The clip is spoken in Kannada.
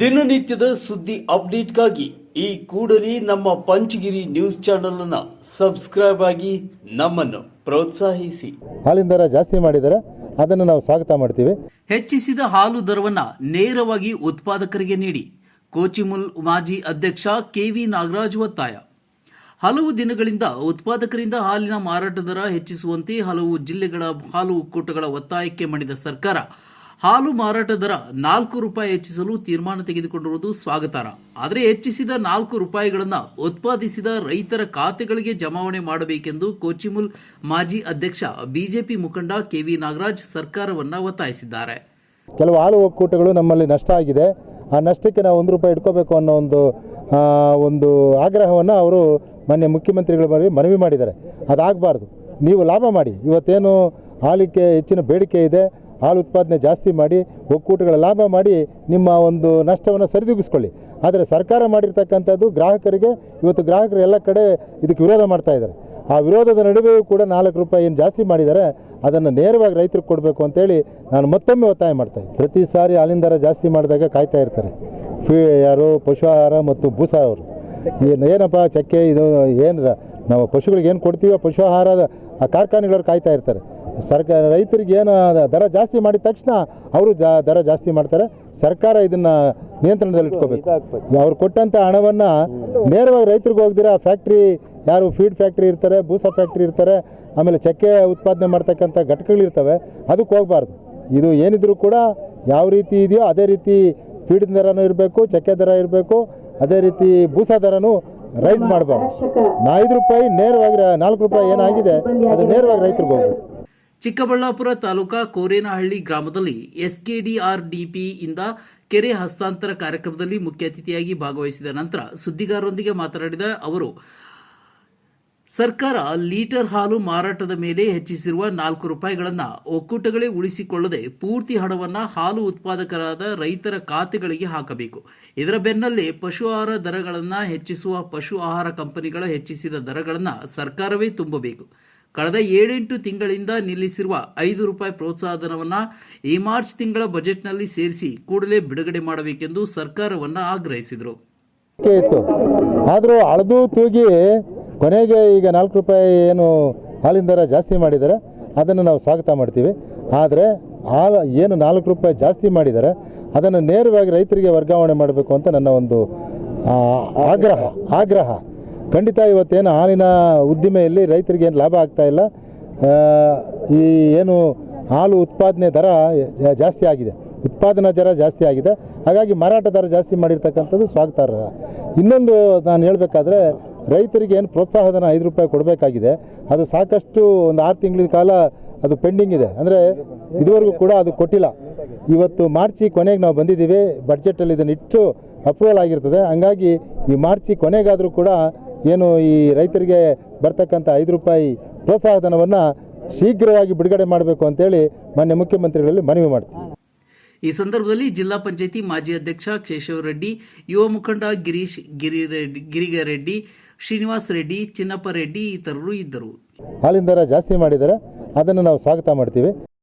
ದಿನನಿತ್ಯದ ಸುದ್ದಿ ಅಪ್ಡೇಟ್ಗಾಗಿ ಈ ಕೂಡಲೇ ನಮ್ಮ ಪಂಚಗಿರಿ ನ್ಯೂಸ್ ಚಾನೆಲ್ ಅನ್ನ ಸಬ್ಸ್ಕ್ರೈಬ್ ಆಗಿ ನಮ್ಮನ್ನು ಪ್ರೋತ್ಸಾಹಿಸಿ. ಹಾಲಿನ ದರ ಜಾಸ್ತಿ ಮಾಡಿದರೆ ಅದನ್ನು ನಾವು ಸ್ವಾಗತ ಮಾಡ್ತೀವಿ. ಹೆಚ್ಚಿಸಿದ ಹಾಲು ದರವನ್ನ ನೇರವಾಗಿ ಉತ್ಪಾದಕರಿಗೆ ನೀಡಿ. ಕೋಚಿಮುಲ್ ಮಾಜಿ ಅಧ್ಯಕ್ಷ ಕೆವಿ ನಾಗರಾಜ್ ಒತ್ತಾಯ. ಹಲವು ದಿನಗಳಿಂದ ಉತ್ಪಾದಕರಿಂದ ಹಾಲಿನ ಮಾರಾಟ ದರ ಹೆಚ್ಚಿಸುವಂತೆ ಹಲವು ಜಿಲ್ಲೆಗಳ ಹಾಲು ಒಕ್ಕೂಟಗಳ ಒತ್ತಾಯಕ್ಕೆ ಮಣಿದ ಸರ್ಕಾರ ಹಾಲು ಮಾರಾಟ ದರ ನಾಲ್ಕು ರೂಪಾಯಿ ಹೆಚ್ಚಿಸಲು ತೀರ್ಮಾನ ತೆಗೆದುಕೊಂಡಿರುವುದು ಸ್ವಾಗತಾರ. ಆದರೆ ಹೆಚ್ಚಿಸಿದ ನಾಲ್ಕು ರೂಪಾಯಿಗಳನ್ನು ಉತ್ಪಾದಿಸಿದ ರೈತರ ಖಾತೆಗಳಿಗೆ ಜಮಾವಣೆ ಮಾಡಬೇಕೆಂದು ಕೋಚಿಮುಲ್ ಮಾಜಿ ಅಧ್ಯಕ್ಷ ಬಿಜೆಪಿ ಮುಖಂಡ ಕೆವಿ ನಾಗರಾಜ್ ಸರ್ಕಾರವನ್ನು ಒತ್ತಾಯಿಸಿದ್ದಾರೆ. ಕೆಲವು ಹಾಲು ಒಕ್ಕೂಟಗಳು ನಮ್ಮಲ್ಲಿ ನಷ್ಟ ಆಗಿದೆ. ಆ ನಷ್ಟಕ್ಕೆ ನಾವು ಒಂದು ರೂಪಾಯಿ ಇಟ್ಕೋಬೇಕು ಅನ್ನೋ ಒಂದು ಒಂದು ಆಗ್ರಹವನ್ನು ಅವರು ಮಾನ್ಯ ಮುಖ್ಯಮಂತ್ರಿಗಳ ಬಳಿ ಮನವಿ ಮಾಡಿದ್ದಾರೆ. ಅದಾಗಬಾರ್ದು. ನೀವು ಲಾಭ ಮಾಡಿ. ಇವತ್ತೇನು ಹಾಲಿಕೆ ಹೆಚ್ಚಿನ ಬೇಡಿಕೆ ಇದೆ. ಹಾಲು ಉತ್ಪಾದನೆ ಜಾಸ್ತಿ ಮಾಡಿ, ಒಕ್ಕೂಟಗಳ ಲಾಭ ಮಾಡಿ ನಿಮ್ಮ ಒಂದು ನಷ್ಟವನ್ನು ಸರಿದೂಗಿಸ್ಕೊಳ್ಳಿ. ಆದರೆ ಸರ್ಕಾರ ಮಾಡಿರ್ತಕ್ಕಂಥದ್ದು ಗ್ರಾಹಕರಿಗೆ, ಇವತ್ತು ಗ್ರಾಹಕರು ಎಲ್ಲ ಕಡೆ ಇದಕ್ಕೆ ವಿರೋಧ ಮಾಡ್ತಾ ಇದ್ದಾರೆ. ಆ ವಿರೋಧದ ನಡುವೆಯೂ ಕೂಡ ನಾಲ್ಕು ರೂಪಾಯಿ ಏನು ಜಾಸ್ತಿ ಮಾಡಿದ್ದಾರೆ, ಅದನ್ನು ನೇರವಾಗಿ ರೈತರಿಗೆ ಕೊಡಬೇಕು ಅಂತೇಳಿ ನಾನು ಮತ್ತೊಮ್ಮೆ ಒತ್ತಾಯ ಮಾಡ್ತಾ ಇದ್ದೆ ಪ್ರತಿ ಸಾರಿ ಹಾಲಿನ ದರ ಜಾಸ್ತಿ ಮಾಡಿದಾಗ ಕಾಯ್ತಾ ಇರ್ತಾರೆ. ಫೀ ಯಾರು ಪಶು ಆಹಾರ ಮತ್ತು ಭೂಸಾರ ಅವರು. ಏನು ಏನಪ್ಪ, ಚಕ್ಕೆ, ಇದು ಏನು ನಾವು ಪಶುಗಳಿಗೆ ಏನು ಕೊಡ್ತೀವೋ ಪಶು ಆಹಾರದ ಆ ಕಾರ್ಖಾನೆಗಳವ್ರು ಕಾಯ್ತಾ ಇರ್ತಾರೆ. ಸರ್ಕಾರ ರೈತರಿಗೆ ಏನು ದರ ಜಾಸ್ತಿ ಮಾಡಿದ ತಕ್ಷಣ ಅವರು ಜಾ ದರ ಜಾಸ್ತಿ ಮಾಡ್ತಾರೆ. ಸರ್ಕಾರ ಇದನ್ನು ನಿಯಂತ್ರಣದಲ್ಲಿ ಇಟ್ಕೋಬೇಕು. ಅವ್ರು ಕೊಟ್ಟಂಥ ಹಣವನ್ನು ನೇರವಾಗಿ ರೈತರಿಗೆ ಹೋಗ್ದಿರ ಫ್ಯಾಕ್ಟ್ರಿ ಯಾರು ಫೀಡ್ ಫ್ಯಾಕ್ಟ್ರಿ ಇರ್ತಾರೆ ಭೂಸ ಫ್ಯಾಕ್ಟ್ರಿ ಇರ್ತಾರೆ ಆಮೇಲೆ ಚಕ್ಕೆ ಉತ್ಪಾದನೆ ಮಾಡ್ತಕ್ಕಂಥ ಘಟಕಗಳಿರ್ತವೆ ಅದಕ್ಕೆ ಹೋಗಬಾರ್ದು. ಇದು ಏನಿದ್ರೂ ಕೂಡ ಯಾವ ರೀತಿ ಇದೆಯೋ ಅದೇ ರೀತಿ ಫೀಡ್ ದರನೂ ಇರಬೇಕು ಚಕ್ಕೆ ದರ ಇರಬೇಕು ಅದೇ ರೀತಿ ಭೂಸ ದರನೂ ರೈಸ್ ಮಾಡಬಾರ್ದು. ಐದು ರೂಪಾಯಿ ನೇರವಾಗಿ ನಾಲ್ಕು ರೂಪಾಯಿ ಏನಾಗಿದೆ, ಅದು ನೇರವಾಗಿ ರೈತರಿಗೆ ಹೋಗ್ಬೇಕು. ಚಿಕ್ಕಬಳ್ಳಾಪುರ ತಾಲೂಕಾ ಕೋರೇನಹಳ್ಳಿ ಗ್ರಾಮದಲ್ಲಿ ಎಸ್ಕೆಡಿಆರ್ಡಿಪಿ ಇಂದ ಕೆರೆ ಹಸ್ತಾಂತರ ಕಾರ್ಯಕ್ರಮದಲ್ಲಿ ಮುಖ್ಯ ಅತಿಥಿಯಾಗಿ ಭಾಗವಹಿಸಿದ ನಂತರ ಸುದ್ದಿಗಾರರೊಂದಿಗೆ ಮಾತನಾಡಿದ ಅವರು ಸರ್ಕಾರ ಲೀಟರ್ ಹಾಲು ಮಾರಾಟದ ಮೇಲೆ ಹೆಚ್ಚಿಸಿರುವ ನಾಲ್ಕು ರೂಪಾಯಿಗಳನ್ನು ಒಕ್ಕೂಟಗಳೇ ಉಳಿಸಿಕೊಳ್ಳದೆ ಪೂರ್ತಿ ಹಣವನ್ನು ಹಾಲು ಉತ್ಪಾದಕರಾದ ರೈತರ ಖಾತೆಗಳಿಗೆ ಹಾಕಬೇಕು. ಇದರ ಬೆನ್ನಲ್ಲೇ ಪಶು ಆಹಾರ ದರಗಳನ್ನು ಹೆಚ್ಚಿಸುವ ಪಶು ಆಹಾರ ಕಂಪನಿಗಳ ಹೆಚ್ಚಿಸಿದ ದರಗಳನ್ನು ಸರ್ಕಾರವೇ ತುಂಬಬೇಕು. ಕಳೆದ ಏಳೆಂಟು ತಿಂಗಳಿಂದ ನಿಲ್ಲಿಸಿರುವ ಐದು ರೂಪಾಯಿ ಪ್ರೋತ್ಸಾಹಧನವನ್ನು ಈ ಮಾರ್ಚ್ ತಿಂಗಳ ಬಜೆಟ್ನಲ್ಲಿ ಸೇರಿಸಿ ಕೂಡಲೇ ಬಿಡುಗಡೆ ಮಾಡಬೇಕೆಂದು ಸರ್ಕಾರವನ್ನು ಆಗ್ರಹಿಸಿದರು. ಆದರೂ ತೂಗಿ ಕೊನೆಗೆ ಈಗ ನಾಲ್ಕು ರೂಪಾಯಿ ಏನು ಹಾಲಿನ ದರ ಜಾಸ್ತಿ ಮಾಡಿದ್ದಾರೆ, ಅದನ್ನು ನಾವು ಸ್ವಾಗತ ಮಾಡ್ತೀವಿ. ಆದರೆ ಹಾಲು ಏನು ನಾಲ್ಕು ರೂಪಾಯಿ ಜಾಸ್ತಿ ಮಾಡಿದ್ದಾರೆ, ಅದನ್ನು ನೇರವಾಗಿ ರೈತರಿಗೆ ವರ್ಗಾವಣೆ ಮಾಡಬೇಕು ಅಂತ ನನ್ನ ಒಂದು ಆಗ್ರಹ ಆಗ್ರಹ. ಖಂಡಿತ ಇವತ್ತೇನು ಹಾಲಿನ ಉದ್ದಿಮೆಯಲ್ಲಿ ರೈತರಿಗೆ ಏನು ಲಾಭ ಆಗ್ತಾ ಇಲ್ಲ ಈ ಏನು ಹಾಲು ಉತ್ಪಾದನೆ ದರ ಜಾಸ್ತಿ ಆಗಿದೆ, ಉತ್ಪಾದನಾ ದರ ಜಾಸ್ತಿ ಆಗಿದೆ. ಹಾಗಾಗಿ ಮಾರಾಟ ದರ ಜಾಸ್ತಿ ಮಾಡಿರ್ತಕ್ಕಂಥದ್ದು ಸ್ವಾಗತಾರ್ಹ. ಇನ್ನೊಂದು ನಾನು ಹೇಳಬೇಕಾದ್ರೆ ರೈತರಿಗೆ ಏನು ಪ್ರೋತ್ಸಾಹಧನ ಐದು ರೂಪಾಯಿ ಕೊಡಬೇಕಾಗಿದೆ, ಅದು ಸಾಕಷ್ಟು ಒಂದು ಆರು ತಿಂಗಳ ಕಾಲ ಅದು ಪೆಂಡಿಂಗ್ ಇದೆ. ಅಂದರೆ ಇದುವರೆಗೂ ಕೂಡ ಅದು ಕೊಟ್ಟಿಲ್ಲ. ಇವತ್ತು ಮಾರ್ಚಿ ಕೊನೆಗೆ ನಾವು ಬಂದಿದ್ದೀವಿ ಬಡ್ಜೆಟಲ್ಲಿ ಇದನ್ನು ಇಟ್ಟು ಅಪ್ರೂವಲ್ ಆಗಿರ್ತದೆ. ಹಂಗಾಗಿ ಈ ಮಾರ್ಚಿ ಕೊನೆಗಾದರೂ ಕೂಡ ಏನು ಈ ರೈತರಿಗೆ ಬರ್ತಕ್ಕಂಥ ಐದು ರೂಪಾಯಿ ಪ್ರೋತ್ಸಾಹಧನವನ್ನು ಶೀಘ್ರವಾಗಿ ಬಿಡುಗಡೆ ಮಾಡಬೇಕು ಅಂತೇಳಿ ಮಾನ್ಯ ಮುಖ್ಯಮಂತ್ರಿಗಳಲ್ಲಿ ಮನವಿ ಮಾಡ್ತೀನಿ ಈ ಸಂದರ್ಭದಲ್ಲಿ ಜಿಲ್ಲಾ ಪಂಚಾಯಿತಿ ಮಾಜಿ ಅಧ್ಯಕ್ಷ ಕೇಶವ ರೆಡ್ಡಿ, ಯುವ ಮುಖಂಡ ಗಿರೀಶ್ ಗಿರಿರೆಡ್ಡಿ ಗಿರಿಗರೆಡ್ಡಿ, ಶ್ರೀನಿವಾಸ್ ರೆಡ್ಡಿ, ಚಿನ್ನಪ್ಪ ರೆಡ್ಡಿ ಇತರರು ಇದ್ದರು. ಹಾಲಿನ ದರ ಜಾಸ್ತಿ ಮಾಡಿದ್ದಾರೆ ಅದನ್ನು ನಾವು ಸ್ವಾಗತ ಮಾಡ್ತೀವಿ.